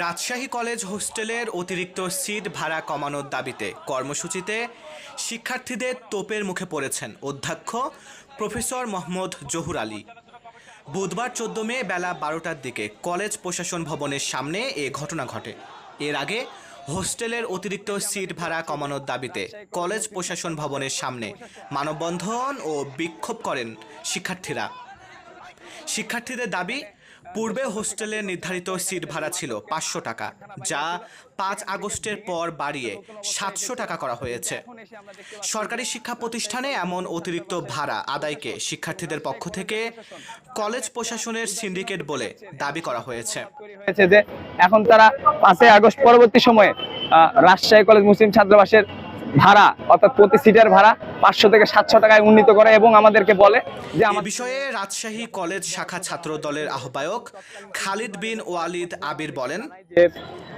Rajshahi college হোস্টেলের অতিরিক্ত seat ভাড়া কমানোর দাবিতে কর্মসূচিতে শিক্ষার্থীদের তোপের মুখে পড়েছেন অধ্যক্ষ প্রফেসর মোহাম্মদ জহুর আলী। বুধবার চোদ্দ মে বেলা বারোটার দিকে কলেজ প্রশাসন ভবনের সামনে এ ঘটনা ঘটে। এর আগে হোস্টেলের অতিরিক্ত সিট ভাড়া কমানোর দাবিতে কলেজ প্রশাসন ভবনের সামনে মানববন্ধন ও বিক্ষোভ করেন শিক্ষার্থীরা। শিক্ষার্থীদের দাবি পূর্বে হোস্টেলের নির্ধারিত সিট ভাড়া ছিল পাঁচশো টাকা, যা পাঁচ আগস্টের পর বাড়িয়ে সাতশো টাকা করা হয়েছে। সরকারি শিক্ষা প্রতিষ্ঠানে এমন অতিরিক্ত ভাড়া আদায়কে শিক্ষার্থীদের পক্ষ থেকে কলেজ প্রশাসনের সিন্ডিকেট বলে দাবি করা হয়েছে। যে এখন তারা পাঁচই আগস্ট পরবর্তী সময়ে রাজশাহী কলেজ মুসলিম ছাত্রাবাসের ভাড়া অর্থাৎ প্রতি সিটের ভাড়া পাঁচশো থেকে সাতশো টাকায় উন্নীত করে এবং আমাদেরকে বলে যে আমার বিষয়ে রাজশাহী কলেজ শাখা ছাত্র দলের আহ্বায়ক খালিদ বিন ওয়ালিদ আবির বলেন যে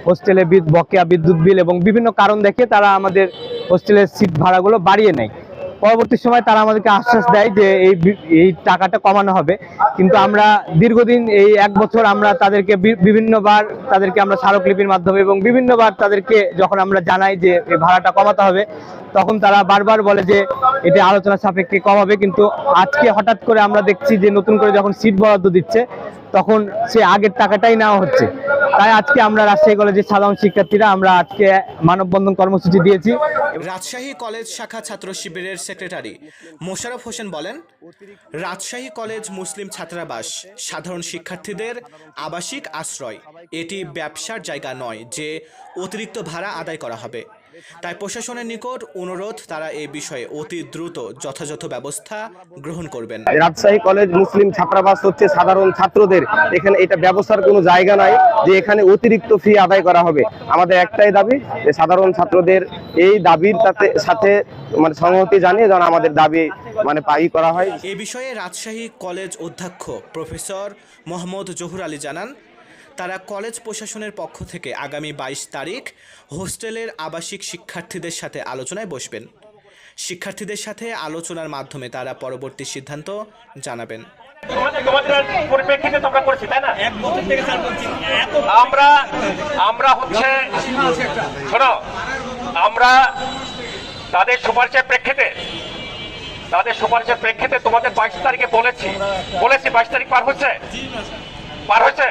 হোস্টেলে বকেয়া বিদ্যুৎ বিল এবং বিভিন্ন কারণ দেখে তারা আমাদের হোস্টেলের সিট ভাড়াগুলো বাড়িয়ে নেয়। পরবর্তী সময় তারা আমাদেরকে আশ্বাস দেয় যে এই এই টাকাটা কমানো হবে। কিন্তু আমরা দীর্ঘদিন এই এক বছর আমরা তাদেরকে বিভিন্নবার তাদেরকে আমরা স্মারকলিপির মাধ্যমে এবং বিভিন্নবার তাদেরকে যখন আমরা জানাই যে এই ভাড়াটা কমাতে হবে, তখন তারা বারবার বলে যে এটা আলোচনা সাপেক্ষে কমাবে। কিন্তু আজকে হঠাৎ করে আমরা দেখছি যে নতুন করে যখন সিট বরাদ্দ দিচ্ছে, তখন সে আগের টাকাটাই নেওয়া হচ্ছে। তাই আজকে আমরা রাজশাহী কলেজের সাধারণ শিক্ষার্থীরা আমরা আজকে মানববন্ধন কর্মসূচি দিয়েছি। রাজশাহী কলেজ শাখা ছাত্র শিবিরের সেক্রেটারি মোশারফ হোসেন বলেন, রাজশাহী কলেজ মুসলিম ছাত্রাবাস, সাধারণ শিক্ষার্থীদের আবাসিক আশ্রয়, এটি ব্যবসার জায়গা নয় যে অতিরিক্ত ভাড়া আদায় করা হবে। তাই প্রশাসনের নিকট অনুরোধ তারা এই বিষয়ে অতি দ্রুত যথাযথ ব্যবস্থা গ্রহণ করবেন। রাজশাহী কলেজ মুসলিম ছাত্রাবাস হচ্ছে সাধারণ ছাত্রদের। এখানে এটা ব্যবসার কোনো জায়গা নাই যে এখানে অতিরিক্ত ফি আদায় করা হবে। আমাদের একটাই দাবি যে সাধারণ ছাত্রদের এই দাবির তাতে সাথে মানে সংহতি জানিয়ে যেন আমাদের দাবি মানে পাই করা হয়। এ বিষয়ে রাজশাহী কলেজ অধ্যক্ষ প্রফেসর মোহাম্মদ জহুর আলী জানান তারা কলেজ প্রশাসনের পক্ষ থেকে আগামী বাইশ তারিখ হোস্টেলের আবাসিক শিক্ষার্থীদের সাথে আলোচনায় বসবেন। শিক্ষার্থীদের সাথে আলোচনার মাধ্যমে তারা পরবর্তী সিদ্ধান্ত জানাবেন। আমরা আমরা হচ্ছে শোনো আমরা তাদের সুপারিশের প্রেক্ষিতে তাদের সুপারিশের প্রেক্ষিতে তোমাদের বাইশ তারিখে বলেছি। বলেছি বাইশ তারিখ পার হচ্ছে? पारोचे